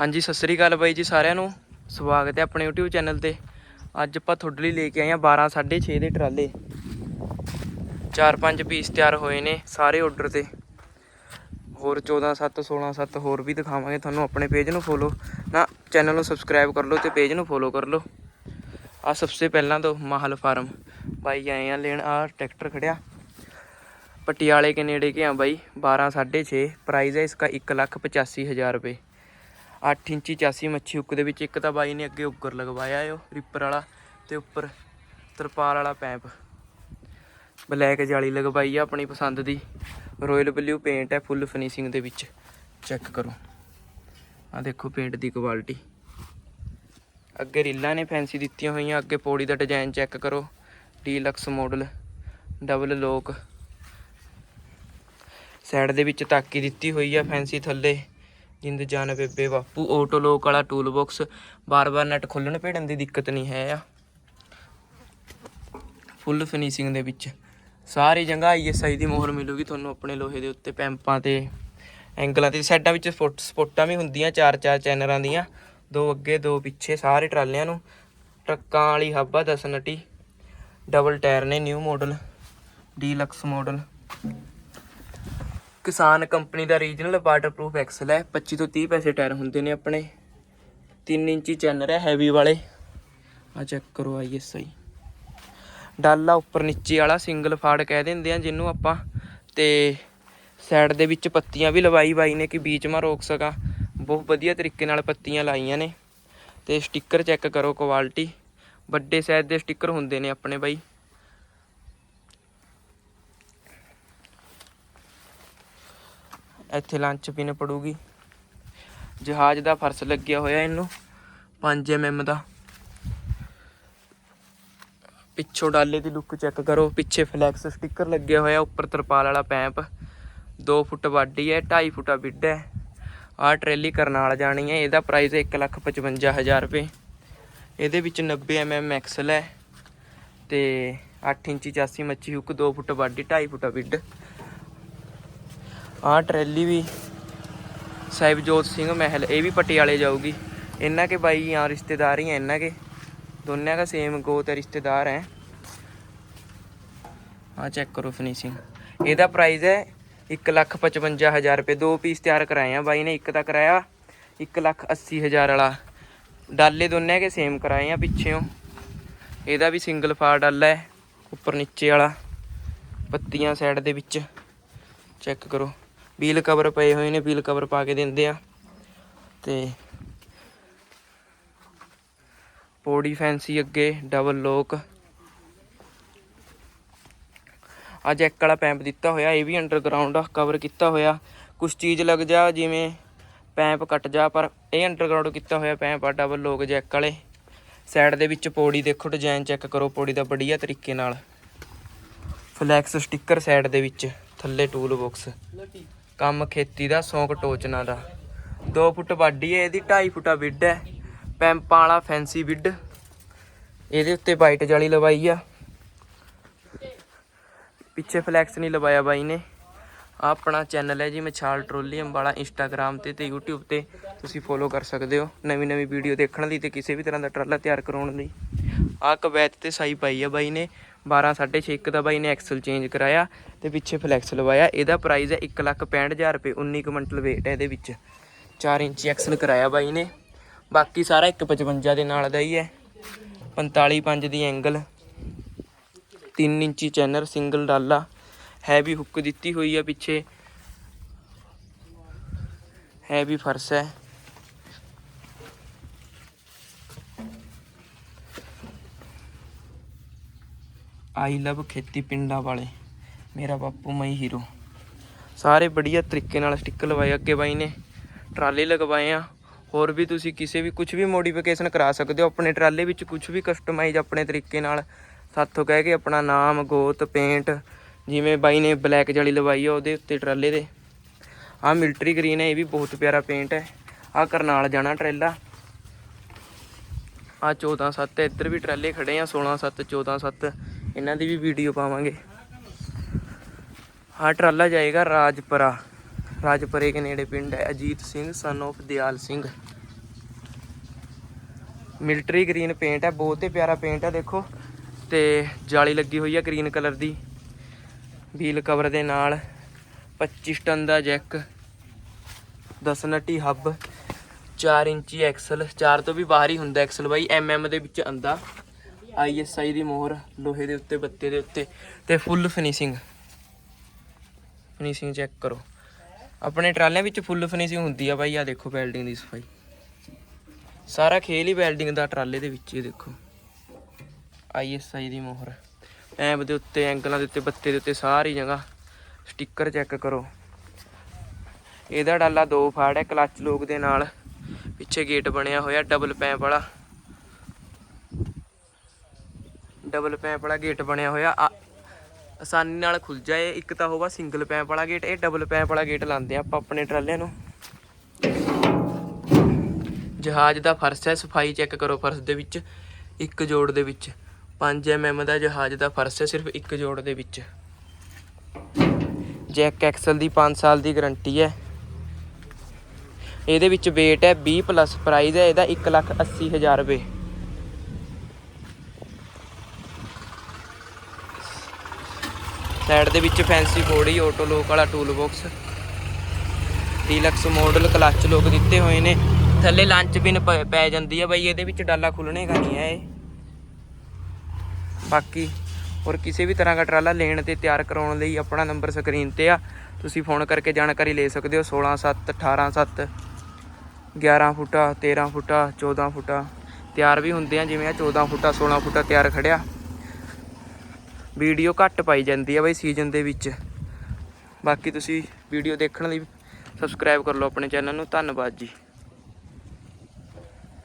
ਹਾਂਜੀ, ਸਤਿ ਸ੍ਰੀ ਅਕਾਲ ਬਾਈ ਜੀ ਸਾਰਿਆਂ ਨੂੰ। ਸਵਾਗਤ ਹੈ ਆਪਣੇ YouTube ਚੈਨਲ ਤੇ। ਅੱਜ ਆਪਾਂ ਤੁਹਾਡੇ ਲਈ ਲੈ ਕੇ ਆਏ ਆ 12 6.5 ਦੇ ਟਰਾਲੇ। ਚਾਰ ਪੰਜ ਪੀਸ ਤਿਆਰ ਹੋਏ ਨੇ ਸਾਰੇ ਆਰਡਰ ਤੇ। ਹੋਰ 14 7 16 7 ਹੋਰ ਵੀ ਦਿਖਾਵਾਂਗੇ ਤੁਹਾਨੂੰ ਆਪਣੇ ਪੇਜ ਨੂੰ ਫੋਲੋ ਨਾ ਚੈਨਲ ਨੂੰ ਸਬਸਕ੍ਰਾਈਬ ਕਰ ਲਓ ਤੇ ਪੇਜ ਨੂੰ ਫੋਲੋ ਕਰ ਲਓ। ਆ ਸਭ ਤੋਂ ਪਹਿਲਾਂ ਤੋਂ ਮਾਹਲ ਫਾਰਮ। ਬਾਈ ਆਏ ਆ ਲੈਣ ਆ ਟਰੈਕਟਰ ਖੜਿਆ। ਪਟਿਆਲੇ ਕੇ ਨੇੜੇ ਕੇ ਆ ਬਾਈ 12 6.5 ਪ੍ਰਾਈਸ ਹੈ ਇਸका 185000 ਰੁਪਏ। 8 ਇੰਚੀ 84 ਮੱਛੀ ਹੁੱਕ ਦੇ ਵਿੱਚ, ਇੱਕ ਤਾਂ ਬਾਈ ਨੇ ਅੱਗੇ ਉੱਗਰ ਲਗਵਾਇਆ ਏ ਉਹ, ਰਿਪਰ ਵਾਲਾ ਤੇ ਉੱਪਰ ਤਰਪਾਲ ਵਾਲਾ ਪੈਂਪ। ਬਲੈਕ ਜਾਲੀ ਲਗਵਾਈ ਆ ਆਪਣੀ ਪਸੰਦ ਦੀ। ਰਾਇਲ ਬਲੂ ਪੇਂਟ ਹੈ ਫੁੱਲ ਫਿਨਿਸ਼ਿੰਗ ਦੇ ਵਿੱਚ। ਚੈੱਕ ਕਰੋ। ਆ ਦੇਖੋ ਪੇਂਟ ਦੀ ਕੁਆਲਿਟੀ ਅੱਗੇ ਰੀਲਾਂ ਨੇ ਫੈਂਸੀ ਦਿੱਤੀਆਂ ਹੋਈਆਂ, ਅੱਗੇ ਪੌੜੀ ਦਾ ਡਿਜ਼ਾਈਨ ਚੈੱਕ ਕਰੋ। Deluxe model double lock side ਦੇ ਵਿੱਚ ਤਾਕੀ ਦਿੱਤੀ ਹੋਈ ਆ ਫੈਂਸੀ ਥੱਲੇ। ਜਿੰਦ ਜਾਨ ਬੇਬੇ ਬਾਪੂ ਆਟੋ ਲੋਕ ਵਾਲਾ ਟੂਲ ਬਾਕਸ ਬਾਰ-ਬਾਰ ਨਟ ਖੋਲਣ ਭੇੜਨ ਦੀ ਦਿੱਕਤ ਨਹੀਂ ਹੈ ਆ। ਫੁੱਲ ਫਿਨਿਸ਼ਿੰਗ ਦੇ ਵਿੱਚ। ਸਾਰੀ ਜਗ੍ਹਾ ਆਈਐਸਆਈ ਦੀ ਮੋਹਰ ਮਿਲੂਗੀ ਤੁਹਾਨੂੰ ਆਪਣੇ ਲੋਹੇ ਦੇ ਉੱਤੇ, ਪੈਂਪਾਂ ਤੇ, ਐਂਗਲਾਂ ਤੇ। ਸਾਈਡਾਂ ਵਿੱਚ ਸਪੋਟ ਸਪੋਟਾਂ ਵੀ ਹੁੰਦੀਆਂ, ਚਾਰ ਚਾਰ ਚੈਨਰਾਂ ਦੀਆਂ। ਦੋ ਅੱਗੇ, ਦੋ ਪਿੱਛੇ, ਸਾਰੇ ਟਰਾਲਿਆਂ ਨੂੰ। ਟਰੱਕਾਂ ਵਾਲੀ ਹੱਬਾ ਆ 10 ਨਟੀ। ਡਬਲ ਟਾਇਰ ਨੇ ਨਿਊ ਮਾਡਲ ਡੀਲਕਸ ਮਾਡਲ ਕਿਸਾਨ ਕੰਪਨੀ ਦਾ ਰੀਜਨਲ ਵਾਟਰਪ੍ਰੂਫ ਐਕਸਲ ਹੈ। 25 ਤੋਂ 30 ਪੈਸੇ ਟਾਇਰ ਹੁੰਦੇ ਨੇ ਆਪਣੇ। 3 ਇੰਚੀ ਚੈਨਰ ਹੈ ਹੈਵੀ ਵਾਲੇ। ਆ ਚੈੱਕ ਕਰੋ ਆਈਏ ਆਈਐਸਆਈ ਡਾਲਾ ਉੱਪਰ ਨੀਚੇ ਵਾਲਾ ਸਿੰਗਲ ਫਾੜ ਕਹਿ ਦਿੰਦੇ ਆ, ਜਿਹਨੂੰ ਆਪਾਂ ਤੇ ਸਾਈਡ ਦੇ ਵਿੱਚ ਪੱਤੀਆਂ ਵੀ ਲਵਾਈ ਬਾਈ ਨੇ ਕਿ ਬੀਚ ਮਾ ਰੋਕ ਸਕਾਂ। ਬਹੁਤ ਵਧੀਆ ਤਰੀਕੇ ਨਾਲ ਪੱਤੀਆਂ ਲਾਈਆਂ ਨੇ। ਤੇ ਸਟicker ਚੈੱਕ ਕਰੋ ਕੁਆਲਿਟੀ ਵੱਡੇ ਸਾਈਜ਼ ਦੇ ਸਟicker ਹੁੰਦੇ ਨੇ ਆਪਣੇ ਬਾਈ। ਇੱਥੇ ਲੰਚ ਪਿੰਨ ਪੜੂਗੀ। ਜਹਾਜ਼ ਦਾ ਫਰਸ਼ ਲੱਗਿਆ ਹੋਇਆ ਇਹਨੂੰ 5 mm ਦਾ। ਪਿੱਛੋਂ ਡਾਲੇ ਦੀ ਲੁੱਕ ਚੈੱਕ ਕਰੋ, ਪਿੱਛੇ ਫਲੈਕਸ ਸਟicker ਲੱਗਿਆ ਹੋਇਆ, ਉੱਪਰ ਤਰਪਾਲ ਵਾਲਾ ਪੈਂਪ। 2 ਫੁੱਟ ਵਾਢੀ ਹੈ 2.5 ਫੁੱਟਾ ਬਿੱਡ ਹੈ। ਆਹ ਟਰੇਲੀ ਕਰਨਾਲ ਜਾਣੀ ਹੈ, ਇਹਦਾ ਪ੍ਰਾਈਸ ਹੈ 155000 ਰੁਪਏ। ਇਹਦੇ ਵਿੱਚ 90 mm ਐਕਸਲ ਹੈ ਤੇ 8 ਇੰਚੀ 84 ਮੱਛੀ ਹੁੱਕ 2 ਫੁੱਟ ਵਾਢੀ 2.5 ਫੁੱਟਾ ਬਿੱਡ ਆਹ ਟਰੈਲੀ ਵੀ, ਸਾਹਿਬਜੋਤ ਸਿੰਘ ਮਹਿਲ, ਇਹ ਵੀ ਪਟਿਆਲੇ ਜਾਊਗੀ। ਇਹਨਾਂ ਕੇ ਬਾਈ ਯਾਰ ਰਿਸ਼ਤੇਦਾਰ ਹੀ ਇਹਨਾਂ ਕੇ। ਦੋਨਿਆਂ ਦਾ ਸੇਮ ਗੋਤ ਰਿਸ਼ਤੇਦਾਰ ਹੈ। ਆ ਚੈੱਕ ਕਰੋ ਫਿਨਿਸ਼ਿੰਗ ਇਹਦਾ ਪ੍ਰਾਈਸ ਹੈ 155000 ਰੁਪਏ। ਦੋ ਪੀਸ ਤਿਆਰ ਕਰਾਏ ਆ ਬਾਈ ਨੇ, ਇੱਕ ਦਾ ਕਰਾਇਆ 180000 ਵਾਲਾ। ਡਾਲੇ ਦੋਨਿਆਂ ਕੇ ਸੇਮ ਕਰਾਏ ਆ ਪਿੱਛੇੋਂ ਇਹਦਾ ਵੀ ਸਿੰਗਲ ਫਾਰ ਡਾਲਾ ਹੈ, ਉੱਪਰ ਨੀਚੇ ਵਾਲਾ, ਪੱਤੀਆਂ ਸਾਈਡ ਦੇ ਵਿੱਚ। ਚੈੱਕ ਕਰੋ। ਵੀਲ ਕਵਰ ਪਏ ਹੋਏ ਨੇ ਵੀਲ ਕਵਰ ਪਾ ਕੇ ਦਿੰਦੇ ਆ। ਤੇ ਪੌੜੀ ਫੈਂਸੀ ਅੱਗੇ ਡਬਲ ਲੋਕ ਆ ਜੈਕ ਵਾਲਾ ਪੈਂਪ ਦਿੱਤਾ ਹੋਇਆ, ਇਹ ਵੀ ਅੰਡਰਗਰਾਉਂਡ ਆ ਕਵਰ ਕੀਤਾ ਹੋਇਆ। ਕੁਝ ਚੀਜ਼ ਲੱਗ ਜਾ, ਜਿਵੇਂ ਪੈਂਪ ਕੱਟ ਜਾ, ਪਰ ਇਹ ਅੰਡਰਗਰਾਉਂਡ ਕੀਤਾ ਹੋਇਆ ਪੈਂਪ ਆ ਡਬਲ ਲੋਕ ਜੈਕ ਵਾਲੇ। ਸਾਈਡ ਦੇ ਵਿੱਚ ਪੌੜੀ ਦੇਖੋ ਡਿਜ਼ਾਈਨ ਚੈੱਕ ਕਰੋ, ਪੌੜੀ ਦਾ ਵਧੀਆ ਤਰੀਕੇ ਨਾਲ। ਫਲੈਕਸ ਸਟicker ਸਾਈਡ ਦੇ ਵਿੱਚ, ਥੱਲੇ ਟੂਲ ਬਾਕਸ ਕੰਮ ਖੇਤੀ ਦਾ, ਸੌਂਕ ਟੋਚਨਾ ਦਾ। 2 ਫੁੱਟ ਵਾਡੀ ਹੈ, ਇਹਦੀ 2.5 ਫੁੱਟਾ ਵਿੱਡ ਹੈ। ਪੈਂਪਾਂ ਵਾਲਾ ਫੈਂਸੀ ਵਿੱਡ। ਇਹਦੇ ਉੱਤੇ ਵਾਈਟ ਜਾਲੀ ਲਵਾਈ ਆ। ਪਿੱਛੇ ਫਲੈਕਸ ਨਹੀਂ ਲਵਾਇਆ ਬਾਈ ਨੇ। ਆਹ ਆਪਣਾ ਚੈਨਲ ਹੈ ਜੀ, ਮਛਾਲ ਟਰੋਲੀਅਮ ਵਾਲਾ ਇੰਸਟਾਗ੍ਰam ਤੇ ਤੇ YouTube ਤੇ। ਤੁਸੀਂ ਫੋਲੋ ਕਰ ਸਕਦੇ ਹੋ। ਨਵੀਂ ਨਵੀਂ ਵੀਡੀਓ ਦੇਖਣ ਲਈ ਤੇ ਕਿਸੇ ਵੀ ਤਰ੍ਹਾਂ ਦਾ ਟਰਾਲਾ ਤਿਆਰ ਕਰਾਉਣ ਲਈ। ਆਹ ਕਵੈਤ ਤੇ ਸਾਈ ਪਾਈ ਆ ਬਾਈ ਨੇ। 12 6.5 ਇੱਕ ਦਾ ਬਾਈ ਨੇ ਐਕਸਲ ਚੇਂਜ ਕਰਾਇਆ। ਤੇ ਪਿੱਛੇ ਫਲੈਕਸ ਲਵਾਇਆ। ਇਹਦਾ ਪ੍ਰਾਈਸ ਹੈ 165000 ਰੁਪਏ 19 ਕੁਇੰਟਲ weight ਹੈ ਇਹਦੇ ਵਿੱਚ। 4 ਇੰਚੀ ਐਕਸਲ ਕਰਾਇਆ ਬਾਈ ਨੇ। ਬਾਕੀ ਸਾਰਾ 155 ਦੇ ਨਾਲ ਦਾ ਹੀ ਹੈ। 45 5 ਦੀ ਐਂਗਲ 3 ਇੰਚੀ ਚੈਨਰ ਸਿੰਗਲ ਡਾਲਾ। ਹੈਵੀ ਹੁੱਕ ਦਿੱਤੀ ਹੋਈ ਹੈ ਪਿੱਛੇ। ਹੈਵੀ ਫਰਸ਼ ਹੈ। ਆਈ ਲਵ ਖੇਤੀ ਪਿੰਡਾਂ ਵਾਲੇ। ਮੇਰਾ ਬਾਪੂ ਮਈ ਹੀਰੋ। ਸਾਰੇ ਬੜੀਆ ਤਰੀਕੇ ਨਾਲ ਸਟicker ਲਵਾਏ ਅੱਗੇ ਬਾਈ ਨੇ। ਟਰਾਲੇ ਲਗਵਾਏ ਆ। ਹੋਰ ਵੀ ਤੁਸੀਂ ਕਿਸੇ ਵੀ ਕੁਝ ਵੀ ਮੋਡੀਫਿਕੇਸ਼ਨ ਕਰਾ ਸਕਦੇ ਹੋ। ਆਪਣੇ ਟਰਾਲੇ ਵਿੱਚ ਕੁਝ ਵੀ ਕਸਟਮਾਈਜ਼ ਆਪਣੇ ਤਰੀਕੇ ਨਾਲ। ਸਾਥੋਂ ਕਹਿ ਕੇ ਆਪਣਾ ਨਾਮ, ਗੋਤ ਪੇਂਟ ਜਿਵੇਂ ਬਾਈ ਨੇ ਬਲੈਕ ਜਾਲੀ ਲਵਾਈ ਆ ਉਹਦੇ ਉੱਤੇ ਟਰਾਲੇ ਦੇ। ਆਹ ਮਿਲਟਰੀ ਗ੍ਰੀਨ ਹੈ ਇਹ ਵੀ ਬਹੁਤ ਪਿਆਰਾ ਪੇਂਟ ਹੈ ਆਹ ਕਰਨਾਲ ਜਾਣਾ ਟਰੇਲਾ ਆ। 14 7 ਇੱਧਰ ਵੀ ਟਰਾਲੇ ਖੜੇ ਆ 16 7 14 7 ਇਹਨਾਂ ਦੀ ਵੀ ਵੀਡੀਓ ਪਾਵਾਂਗੇ। ਆਹ ਟਰਾਲਾ ਜਾਏਗਾ ਰਾਜਪੁਰਾ। ਰਾਜਪੁਰੇ ਕੇ ਨੇੜੇ ਪਿੰਡ ਹੈ, Ajit Singh son of Dayal Singh. Military green paint ਹੈ, ਬਹੁਤ ਹੀ ਪਿਆਰਾ ਪੇਂਟ ਹੈ, ਦੇਖੋ। ਤੇ ਜਾਲੀ ਲੱਗੀ ਹੋਈ ਹੈ ਗ੍ਰੀਨ ਕਲਰ ਦੀ। ਵੀਲ ਕਵਰ ਦੇ ਨਾਲ 25 ਟਨ ਦਾ ਜੈਕ 10 ਨਟੀ ਹੱਬ 4 ਇੰਚੀ ਐਕਸਲ 4 ਤੋਂ ਵੀ ਬਾਹਰ ਹੀ ਹੁੰਦਾ ਐਕਸਲ ਬਾਈ ਐਮਐਮ ਦੇ ਵਿੱਚ ਆਂਦਾ ਆਈਐਸਆਈ ਦੀ ਮੋਹਰ, ਲੋਹੇ ਦੇ ਉੱਤੇ, ਬੱਤੇ ਦੇ ਉੱਤੇ ਤੇ ਫੁੱਲ ਫਿਨਿਸ਼ਿੰਗ ਫਿਨਿਸ਼ਿੰਗ ਚੈੱਕ ਕਰੋ। ਆਪਣੇ ਟਰਾਲਿਆਂ ਵਿੱਚ ਫੁੱਲ ਫਿਨਿਸ਼ਿੰਗ ਹੁੰਦੀ ਆ ਬਾਈ ਆ ਦੇਖੋ ਵੈਲਡਿੰਗ ਦੀ ਸਫ਼ਾਈ। ਸਾਰਾ ਖੇਲ ਹੀ ਵੈਲਡਿੰਗ ਦਾ ਟਰਾਲੇ ਦੇ ਵਿੱਚ ਹੀ ਦੇਖੋ। ਆਈਐਸਆਈ ਦੀ ਮੋਹਰ। ਐਂਬ ਦੇ ਉੱਤੇ, ਐਂਗਲਾਂ ਦੇ ਉੱਤੇ ਬੱਤੇ ਦੇ ਉੱਤੇ ਸਾਰੀ ਜਗ੍ਹਾ ਸਟicker ਚੈੱਕ ਕਰੋ। ਇਹਦਾ ਡਾਲਾ ਦੋ ਫਾੜ ਹੈ ਕਲਚ ਲੋਕ ਦੇ ਨਾਲ। ਪਿੱਛੇ ਗੇਟ ਬਣਿਆ ਹੋਇਆ ਡਬਲ ਪੈਂਪ ਵਾਲਾ। ਡਬਲ ਪੈਂਪ ਵਾਲਾ ਗੇਟ ਬਣਿਆ ਹੋਇਆ। ਆ- ਆਸਾਨੀ ਨਾਲ ਖੁੱਲ ਜਾਏ। ਇੱਕ ਤਾਂ ਹੋਵਾ ਸਿੰਗਲ ਪੈਂਪ ਵਾਲਾ ਗੇਟ ਇਹ ਡਬਲ ਪੈਂਪ ਵਾਲਾ ਗੇਟ ਲਾਉਂਦੇ ਆ ਆਪਾਂ ਆਪਣੇ ਟਰਾਲਿਆਂ ਨੂੰ। ਜਹਾਜ਼ ਦਾ ਫਰਸ਼ ਹੈ, ਸਫ਼ਾਈ ਚੈੱਕ ਕਰੋ ਫਰਸ਼ ਦੇ ਵਿੱਚ, ਇੱਕ ਜੋੜ ਦੇ ਵਿੱਚ। 5 mm ਦਾ ਜਹਾਜ਼ ਦਾ ਫਰਸ਼ ਹੈ, ਸਿਰਫ ਇੱਕ ਜੋੜ ਦੇ ਵਿੱਚ। ਜੈਕ ਐਕਸਲ ਦੀ 5 ਸਾਲ ਦੀ ਗਾਰੰਟੀ ਹੈ। ਇਹਦੇ ਵਿੱਚ weight ਹੈ 20 ਪਲੱਸ ਪ੍ਰਾਈਸ ਹੈ, ਇਹਦਾ 180000 ਰੁਪਏ। ਸਾਈਡ ਦੇ ਵਿੱਚ ਫੈਂਸੀ ਬੋਡੀ ਆਟੋ ਲੋਕ ਵਾਲਾ tool box deluxe model clutch lock ਦਿੱਤੇ ਹੋਏ ਨੇ। ਥੱਲੇ ਲੰਚ ਬਿਨ ਪ- ਪੈ ਜਾਂਦੀ ਆ ਬਾਈ, ਇਹਦੇ ਵਿੱਚ ਡਾਲਾ ਖੁੱਲਣੇਗਾ ਨਹੀਂ ਹੈ ਇਹ। ਬਾਕੀ ਹੋਰ ਕਿਸੇ ਵੀ ਤਰ੍ਹਾਂ ਦਾ ਟਰਾਲਾ ਲੈਣ ਤੇ ਤਿਆਰ ਕਰਾਉਣ ਲਈ ਆਪਣਾ ਨੰਬਰ ਸਕਰੀਨ ਤੇ ਆ। ਤੁਸੀਂ ਫੋਨ ਕਰਕੇ ਜਾਣਕਾਰੀ ਲੈ ਸਕਦੇ ਹੋ 16 7 18 7 11 ਫੁੱਟਾ 13 ਫੁੱਟਾ 14 ਫੁੱਟਾ। ਤਿਆਰ ਵੀ ਹੁੰਦੇ ਆ, ਜਿਵੇਂ ਆ 14 ਫੁੱਟਾ 16 ਫੁੱਟਾ ਤਿਆਰ ਖੜਿਆ। ਵੀਡੀਓ ਘੱਟ ਪਾਈ ਜਾਂਦੀ ਆ ਬਈ ਸੀਜ਼ਨ ਦੇ ਵਿੱਚ। ਬਾਕੀ ਤੁਸੀਂ ਵੀਡੀਓ ਦੇਖਣ ਲਈ ਸਬਸਕ੍ਰਾਈਬ ਕਰ ਲਓ ਆਪਣੇ ਚੈਨਲ ਨੂੰ। ਧੰਨਵਾਦ ਜੀ।